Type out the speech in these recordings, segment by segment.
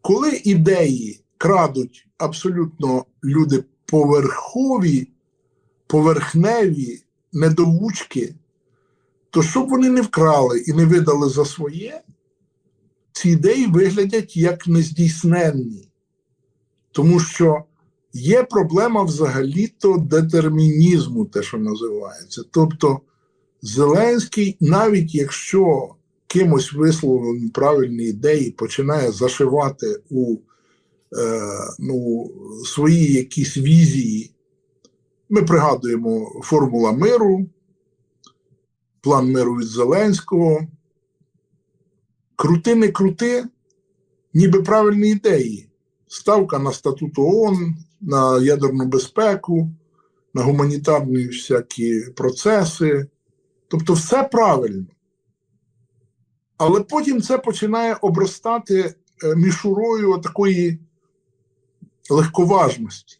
Коли ідеї крадуть абсолютно люди поверхові, поверхневі, недоучки, то щоб вони не вкрали і не видали за своє, ці ідеї виглядять як нездійсненні. Тому що є проблема взагалі-то детермінізму, те, що називається. Тобто, Зеленський, навіть якщо кимось висловлені правильні ідеї, починає зашивати у е, ну, свої якісь візії, ми пригадуємо формула миру, план миру від Зеленського. Крути не крути, ніби правильні ідеї. Ставка на статут ООН, на ядерну безпеку, на гуманітарні всякі процеси. Тобто все правильно. Але потім це починає обростати е, мішурою такої легковажності.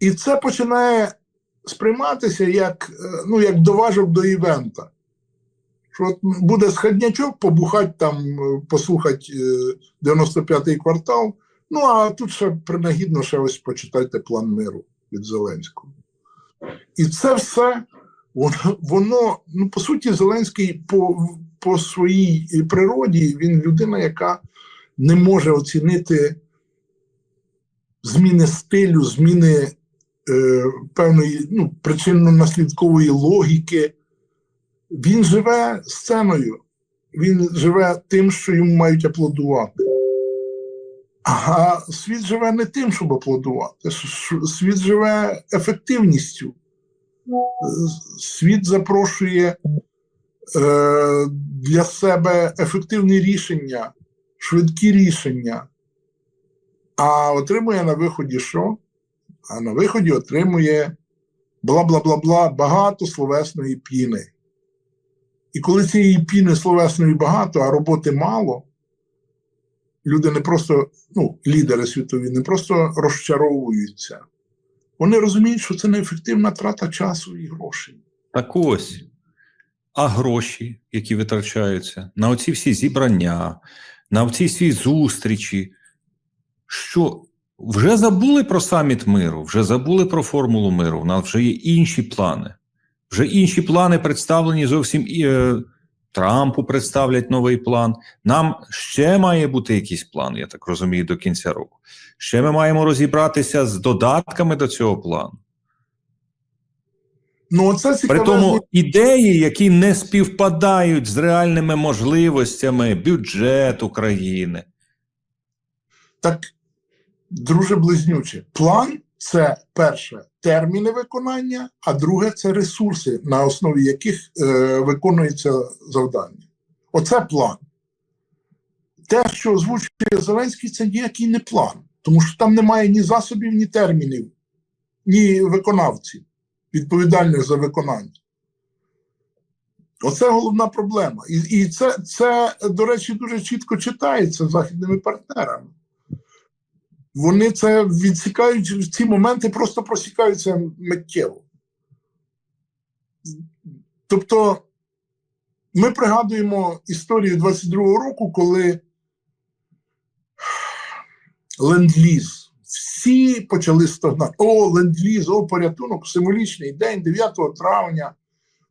І це починає сприйматися як, е, ну, як доважок до івента. Що от буде сходнячок, побухати там, е, послухати е, 95-й квартал. Ну, а тут ще принагідно ще ось почитайте план миру від Зеленського. І це все, воно, воно ну, по суті, Зеленський по, по своїй природі, він людина, яка не може оцінити зміни стилю, зміни е, певної ну, причинно-наслідкової логіки. Він живе сценою, він живе тим, що йому мають аплодувати. А світ живе не тим, щоб аплодувати. Світ живе ефективністю. Світ запрошує е, для себе ефективні рішення, швидкі рішення. А отримує на виході що? А на виході отримує бла-бла-бла-бла багато словесної піни. І коли цієї піни словесної багато, а роботи мало, люди не просто, ну, лідери світові, не просто розчаровуються. Вони розуміють, що це неефективна трата часу і грошей. Так ось. А гроші, які витрачаються на оці всі зібрання, на оці всі зустрічі, що вже забули про саміт миру, вже забули про формулу миру. У нас вже є інші плани. Вже інші плани представлені зовсім і, е, Трампу представлять новий план. Нам ще має бути якийсь план, я так розумію, до кінця року. Ще ми маємо розібратися з додатками до цього плану. Ну, оце При тому ідеї, які не співпадають з реальними можливостями бюджету країни. Так, друже близнюче, план це перше терміни виконання, а друге це ресурси, на основі яких е, виконується завдання. Оце план. Те, що озвучує Зеленський, це ніякий не план, тому що там немає ні засобів, ні термінів, ні виконавців, відповідальних за виконання. Оце головна проблема. І, і це, це, до речі, дуже чітко читається західними партнерами вони це відсікають в ці моменти, просто просікаються миттєво. Тобто, ми пригадуємо історію 22-го року, коли ленд-ліз. Всі почали стогнати. О, ленд-ліз, о, порятунок, символічний день, 9 травня.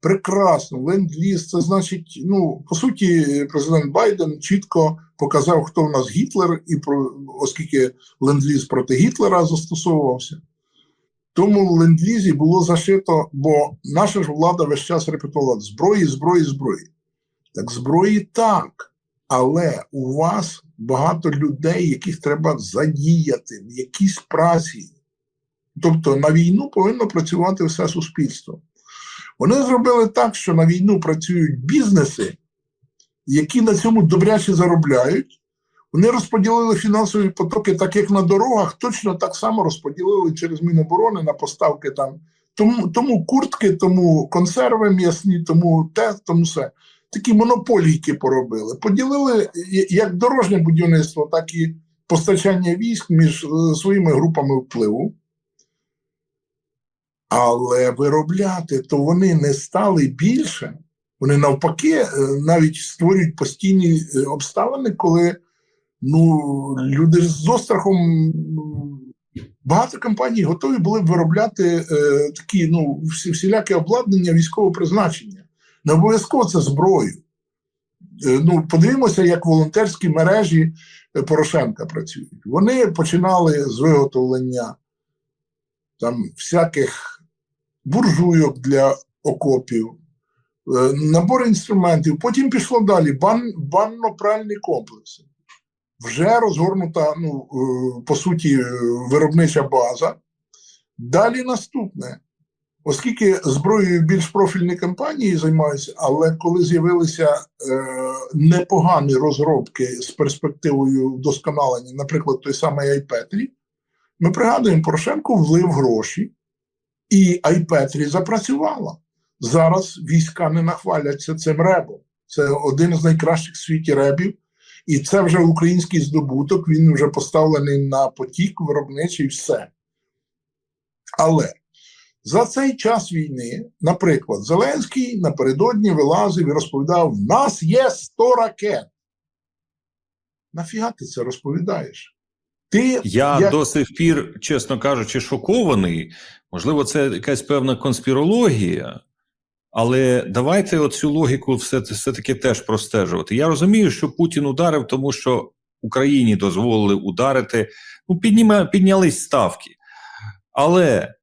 Прекрасно, ленд-ліз. Це значить, ну, по суті, президент Байден чітко показав, хто в нас Гітлер, і про оскільки ленд-ліз проти Гітлера застосовувався. Тому в ленд-лізі було зашито, бо наша ж влада весь час репетувала зброї, зброї, зброї. Так зброї так, але у вас багато людей, яких треба задіяти в якійсь праці. Тобто на війну повинно працювати все суспільство. Вони зробили так, що на війну працюють бізнеси, які на цьому добряче заробляють. Вони розподілили фінансові потоки, так як на дорогах, точно так само розподілили через Міноборони на поставки там. Тому, тому куртки, тому консерви м'ясні, тому те, тому все. Такі монополійки поробили. Поділили як дорожнє будівництво, так і постачання військ між е, своїми групами впливу. Але виробляти то вони не стали більше. Вони навпаки е, навіть створюють постійні е, обставини, коли Ну, люди з острахом. Багато компаній готові були б виробляти е, такі ну, всі, всілякі обладнання військового призначення. Не обов'язково це зброю. Е, ну, подивимося, як волонтерські мережі е, Порошенка працюють. Вони починали з виготовлення там всяких буржуйок для окопів, е, набор інструментів. Потім пішло далі бан, банно-пральні комплекси. Вже розгорнута, ну, по суті, виробнича база. Далі наступне. Оскільки зброєю більш профільні компанії займаються, але коли з'явилися е, непогані розробки з перспективою вдосконалення, наприклад, той самий iPetrі, ми пригадуємо, Порошенко влив гроші, і iPetrі запрацювала. Зараз війська не нахваляться цим ребом. Це один з найкращих в світі ребів, і це вже український здобуток. Він вже поставлений на потік виробничий, все. Але за цей час війни, наприклад, Зеленський напередодні вилазив і розповідав: в нас є 100 ракет. Нафіга ти це розповідаєш? Ти Я як- до сих пір, чесно кажучи, шокований. Можливо, це якась певна конспірологія, але давайте оцю логіку все, все-таки теж простежувати. Я розумію, що Путін ударив, тому що Україні дозволили ударити, ну, підніма, піднялись ставки. Але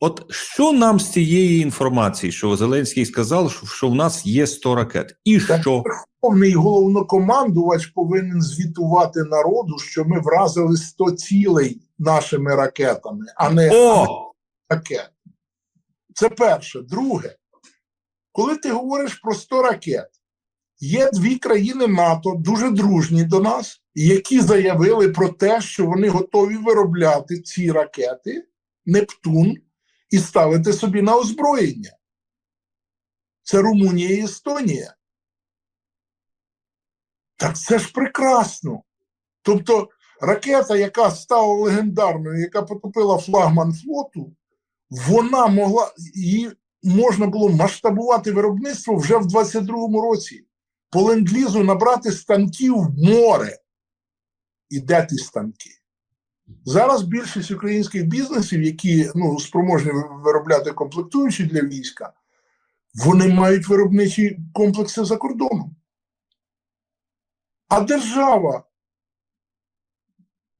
от що нам з цієї інформації, що Зеленський сказав, що, в нас є 100 ракет? І Так. що? Верховний головнокомандувач повинен звітувати народу, що ми вразили 100 цілей нашими ракетами, а не О! ракет. Це перше. Друге, коли ти говориш про 100 ракет, є дві країни НАТО, дуже дружні до нас, які заявили про те, що вони готові виробляти ці ракети, Нептун, і ставити собі на озброєння. Це Румунія і Естонія. Так це ж прекрасно. Тобто ракета, яка стала легендарною, яка потопила флагман флоту, вона могла її можна було масштабувати виробництво вже в 22-му році. По ленд-лізу набрати станків в море. І де ті станки? Зараз більшість українських бізнесів, які ну, спроможні виробляти комплектуючі для війська, вони мають виробничі комплекси за кордоном. А держава,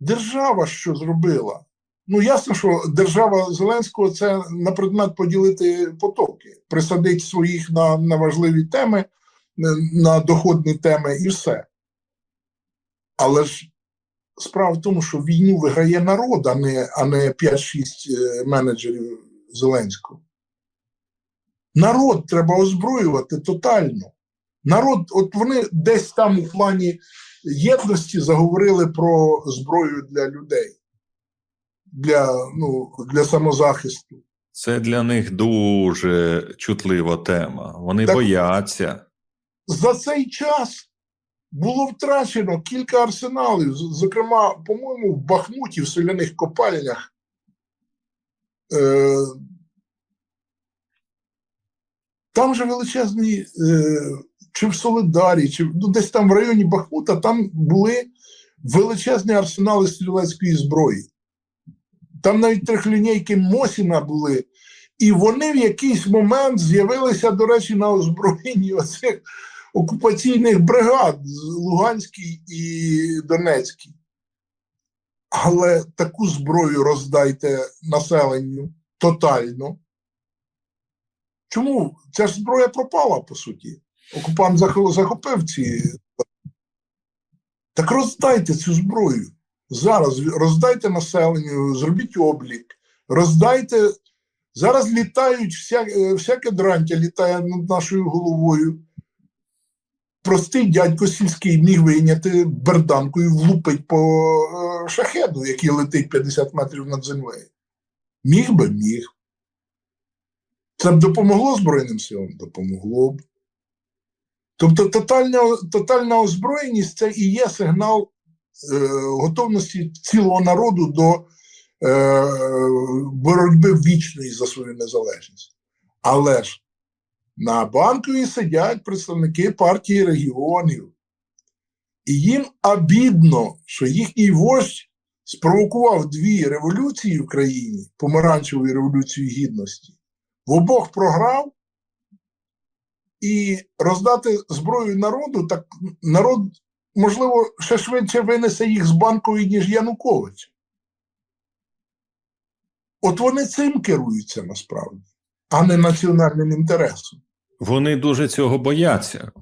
держава що зробила? Ну, ясно, що держава Зеленського це на предмет поділити потоки, присадить своїх на, на важливі теми, на доходні теми і все. Але ж справа в тому, що війну виграє народ, а не, а не 5-6 е, менеджерів Зеленського. Народ треба озброювати тотально. Народ, от вони десь там у плані єдності заговорили про зброю для людей, для, ну, для самозахисту. Це для них дуже чутлива тема. Вони Так. бояться. За цей час було втрачено кілька арсеналів, зокрема, по-моєму, в Бахмуті, в соляних копальнях. Е, там же величезні, е, чи в Солидарі, чи ну, десь там в районі Бахмута, там були величезні арсенали стрілецької зброї. Там навіть трьохлінійки Мосіна були, і вони в якийсь момент з'явилися, до речі, на озброєнні оцих окупаційних бригад з Луганській і Донецькій. Але таку зброю роздайте населенню тотально. Чому? Ця ж зброя пропала, по суті. Окупант захопив ці. Так роздайте цю зброю. Зараз роздайте населенню, зробіть облік, роздайте. Зараз літають, вся, е, всяке дрантя літає над нашою головою. Простий дядько сільський міг вийняти берданку і влупить по е, шахеду, який летить 50 метрів над землею. Міг би, міг. Це б допомогло Збройним силам? Допомогло б. Тобто тотальна, тотальна озброєність це і є сигнал е, готовності цілого народу до е, боротьби вічної за свою незалежність. Але ж на банкові сидять представники партії регіонів. І їм обідно, що їхній вождь спровокував дві революції в країні, помаранчеву і революцію гідності, в обох програв, і роздати зброю народу, так народ, можливо, ще швидше винесе їх з банкової, ніж Янукович. От вони цим керуються насправді, а не національним інтересом. Вони дуже цього бояться.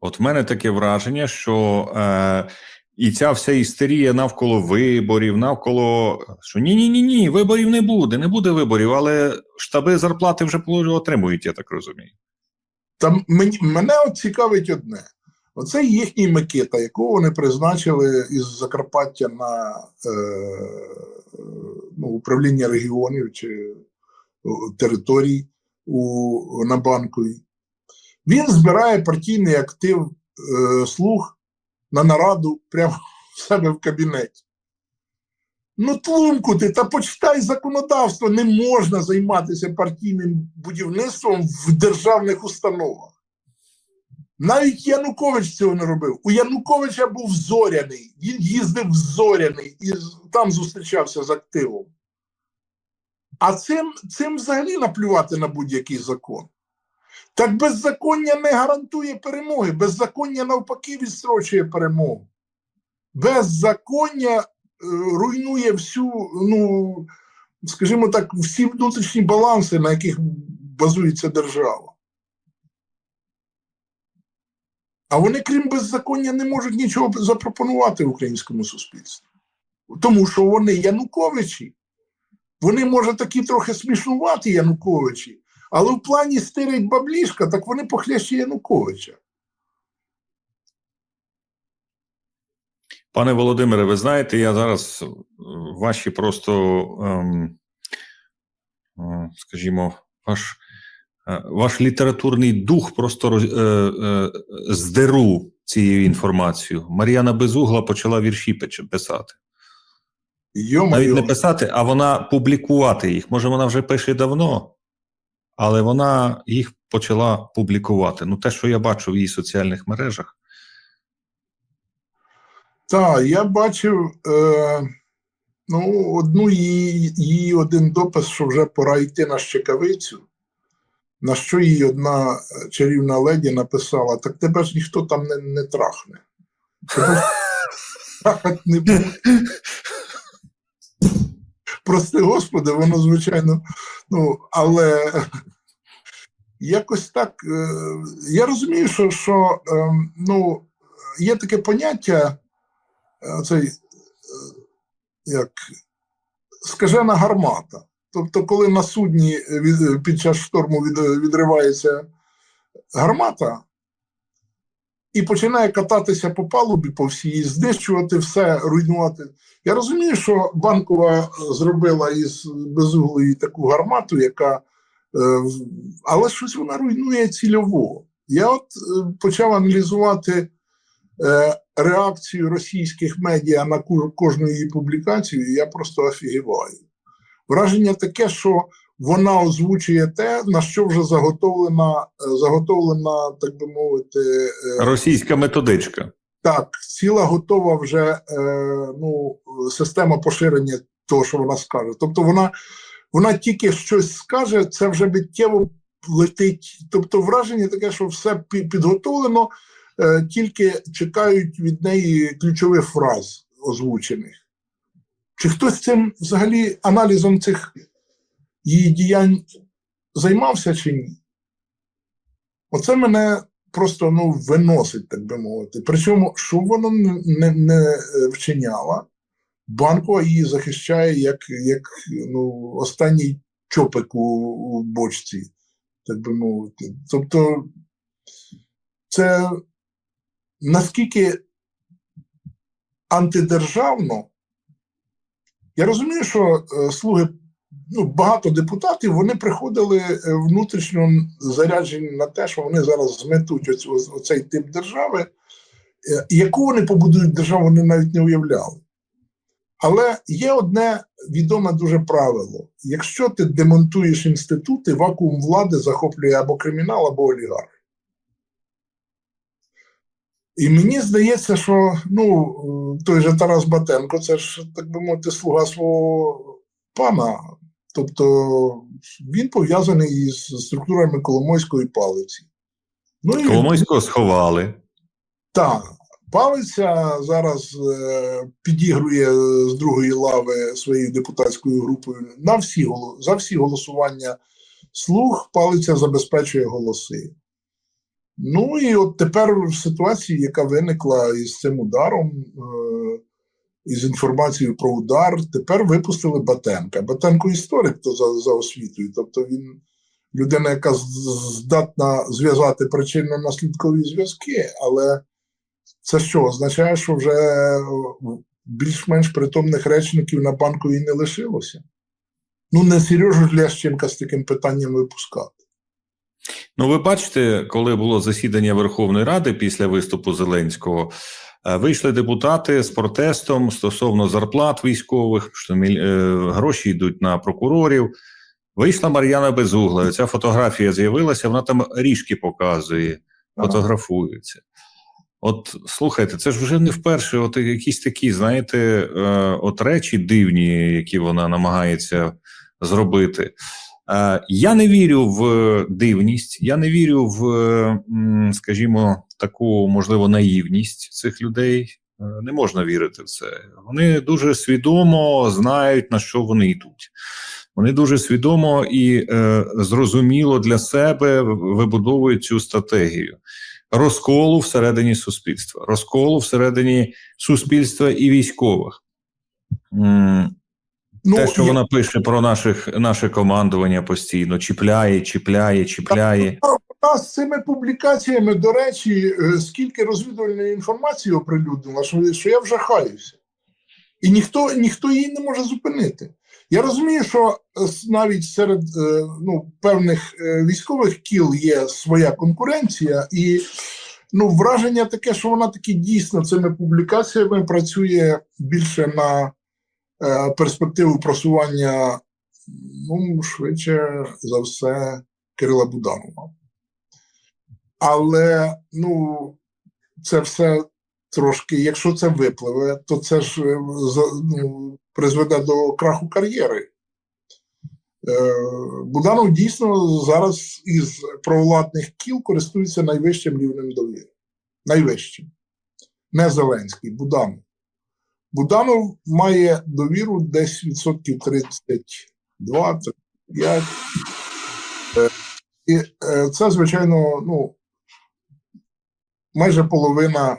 От в мене таке враження, що е, і ця вся істерія навколо виборів, навколо що ні, ні, ні, ні, виборів не буде, не буде виборів, але штаби зарплати вже отримують, я так розумію. Там мені, мене от цікавить одне: оце їхній Микита, якого вони призначили із Закарпаття на е, ну, управління регіонів чи територій у, на банковій. Він збирає партійний актив е, слуг на нараду прямо в себе в кабінеті. Ну, тлумку ти, та почитай законодавство, не можна займатися партійним будівництвом в державних установах. Навіть Янукович цього не робив. У Януковича був зоряний, він їздив в зоряний і там зустрічався з активом. А цим, цим взагалі наплювати на будь-який закон. Так беззаконня не гарантує перемоги, беззаконня навпаки відстрочує перемогу. Беззаконня е, руйнує всю, ну, скажімо так, всі внутрішні баланси, на яких базується держава. А вони, крім беззаконня, не можуть нічого запропонувати українському суспільству. Тому що вони Януковичі, вони, може, такі трохи смішнуваті Януковичі, але в плані стирить баблішка, так вони похлеще Януковича. Пане Володимире, ви знаєте, я зараз е, ваші просто, ем, е, скажімо, ваш, е, ваш літературний дух просто роз, е, е, здеру цією інформацією. Мар'яна Безугла почала вірші писати. Навіть Йо-моє, не писати, а вона публікувати їх. Може, вона вже пише давно, але вона їх почала публікувати. Ну, те, що я бачу в її соціальних мережах. Так, я бачив е, ну, одну її, її один допис, що вже пора йти на щекавицю, на що їй одна е, чарівна леді написала: так тебе ж ніхто там не, не трахне. Тебе ж трахать не буде. Прости Господи, воно звичайно, ну, але якось так. Е, я розумію, що, що е, ну, є таке поняття е, як скажена гармата. Тобто, коли на судні під час шторму від, відривається гармата і починає кататися по палубі по всій, знищувати все, руйнувати. Я розумію, що банкова зробила із безуглої таку гармату, яка. е, Але щось вона руйнує цільово. Я от е, почав аналізувати е, реакцію російських медіа на кожну її публікацію, і я просто офігіваю. Враження таке, що вона озвучує те, на що вже заготовлена, е, заготовлена так би мовити, е, Російська методичка. так, ціла готова вже е, ну, система поширення того, що вона скаже. Тобто вона, вона тільки щось скаже, це вже миттєво летить. Тобто враження таке, що все підготовлено, е, тільки чекають від неї ключових фраз озвучених. Чи хтось цим взагалі аналізом цих її діянь займався чи ні? Оце мене просто ну, виносить, так би мовити. Причому, що вона не, не, е, вчиняла, банкова її захищає як, як ну, останній чопик у, у бочці, так би мовити. Тобто, це наскільки антидержавно, я розумію, що е, слуги, ну, багато депутатів вони приходили е, внутрішньо заряджені на те, що вони зараз зметуть оць- оцей тип держави, е, яку вони побудують державу, вони навіть не уявляли. Але є одне відоме дуже правило: якщо ти демонтуєш інститути, вакуум влади захоплює або кримінал, або олігарх. І мені здається, що ну, е, той же Тарас Батенко, це ж, так би мовити, слуга свого пана. Тобто він пов'язаний із структурами Коломойської палиці. Ну, і Коломойського сховали. так, палиця зараз е, підігрує з другої лави своєю депутатською групою на всі, за всі голосування слуг, палиця забезпечує голоси. Ну і от тепер в ситуації, яка виникла із цим ударом, е, із інформацією про удар, тепер випустили Батенка. Батенко історик то за, за освітою, тобто він людина, яка здатна зв'язати причинно-наслідкові зв'язки, але це що означає, що вже більш-менш притомних речників на банковій не лишилося? Ну, не Сережу Лященка з таким питанням випускати. Ну, ви бачите, коли було засідання Верховної Ради після виступу Зеленського, вийшли депутати з протестом стосовно зарплат військових, що е, гроші йдуть на прокурорів. Вийшла Мар'яна Безугла. Ця фотографія з'явилася, вона там ріжки показує, фотографується. От слухайте, це ж вже не вперше. От якісь такі, знаєте, е, от речі дивні, які вона намагається зробити. Е, Я не вірю в дивність, я не вірю в, скажімо, таку можливо наївність цих людей. Е, Не можна вірити в це. Вони дуже свідомо знають на що вони йдуть. Вони дуже свідомо і е, зрозуміло для себе вибудовують цю стратегію розколу всередині суспільства, розколу всередині суспільства і військових. М, Ну, те, що я- вона пише про наших, наше командування постійно, чіпляє, чіпляє, чіпляє. Вона з цими публікаціями, до речі, е, скільки розвідувальної інформації оприлюднила, що, що я вже хаюся. І ніхто, ніхто її не може зупинити. Я розумію, що е, навіть серед е, ну, певних військових кіл є своя конкуренція, і ну, враження таке, що вона таки дійсно цими публікаціями працює більше на перспективу просування, ну, швидше за все, Кирила Буданова. Але ну, це все трошки, якщо це випливе, то це ж е, ну, призведе до краху кар'єри. Е, Буданов дійсно зараз із провладних кіл користується найвищим рівнем довіри. Найвищим. Не Зеленський, Буданов. Буданов має довіру десь відсотків 32, 35. Е, І це, звичайно, ну, майже половина,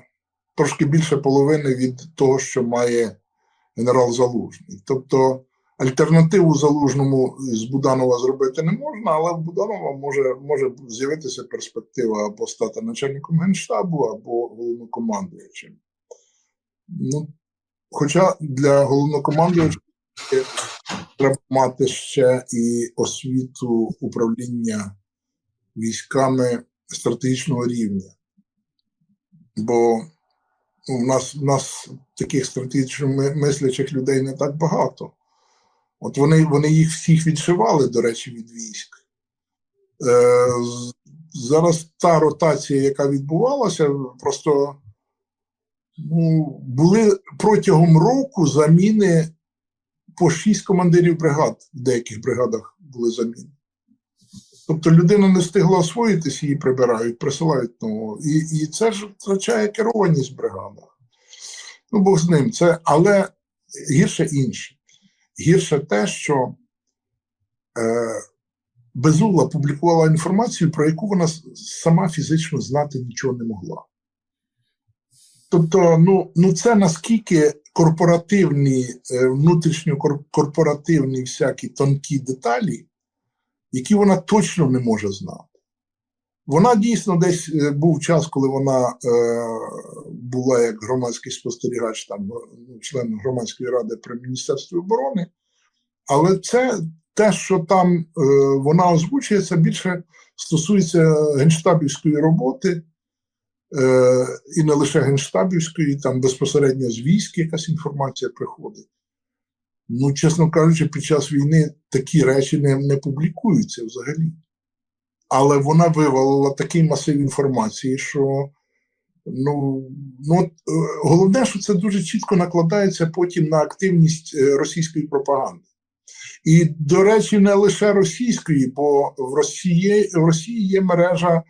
трошки більше половини від того, що має генерал Залужний. Тобто альтернативу Залужному з Буданова зробити не можна, але в Буданова може, може з'явитися перспектива або стати начальником генштабу, або головнокомандуючим. Ну, хоча для головнокомандуючого треба мати ще і освіту управління військами стратегічного рівня. Бо ну, в нас, в нас таких стратегічно мислячих людей не так багато. От вони, вони їх всіх відшивали, до речі, від військ. Е, зараз та ротація, яка відбувалася, просто ну, були протягом року заміни по шість командирів бригад. В деяких бригадах були заміни. Тобто людина не встигла освоїтись, її прибирають, присилають нового. І, і це ж втрачає керованість бригада. Ну, Бог з ним. Це, але гірше інше. Гірше те, що е, Безугла публікувала інформацію, про яку вона сама фізично знати нічого не могла. Тобто, ну, ну це наскільки корпоративні, е, внутрішньокорпоративні всякі тонкі деталі, які вона точно не може знати. Вона дійсно десь е, був час, коли вона е, була як громадський спостерігач, там ну, член громадської ради при Міністерстві оборони. Але це те, що там е, вона озвучує, це більше стосується генштабівської роботи, е, і не лише генштабівської, там безпосередньо з військ якась інформація приходить. Ну, чесно кажучи, під час війни такі речі не, не публікуються взагалі. Але вона вивалила такий масив інформації, що Ну, ну е, головне, що це дуже чітко накладається потім на активність е, російської пропаганди. І, до речі, не лише російської, бо в Росії, в Росії є мережа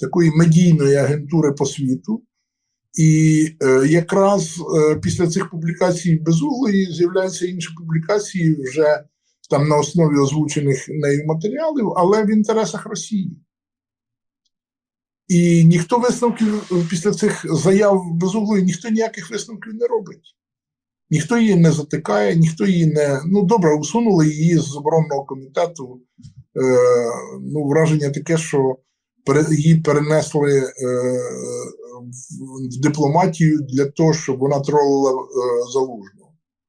такої медійної агентури по світу. І е, якраз е, після цих публікацій безуглої з'являються інші публікації вже там на основі озвучених нею матеріалів, але в інтересах Росії. І ніхто висновків е, після цих заяв безуглої, ніхто ніяких висновків не робить. Ніхто її не затикає, ніхто її не. Ну, добре, усунули її з оборонного комітету. Е, ну, враження таке, що її перенесли е, в, дипломатію для того, щоб вона тролила е, залужну.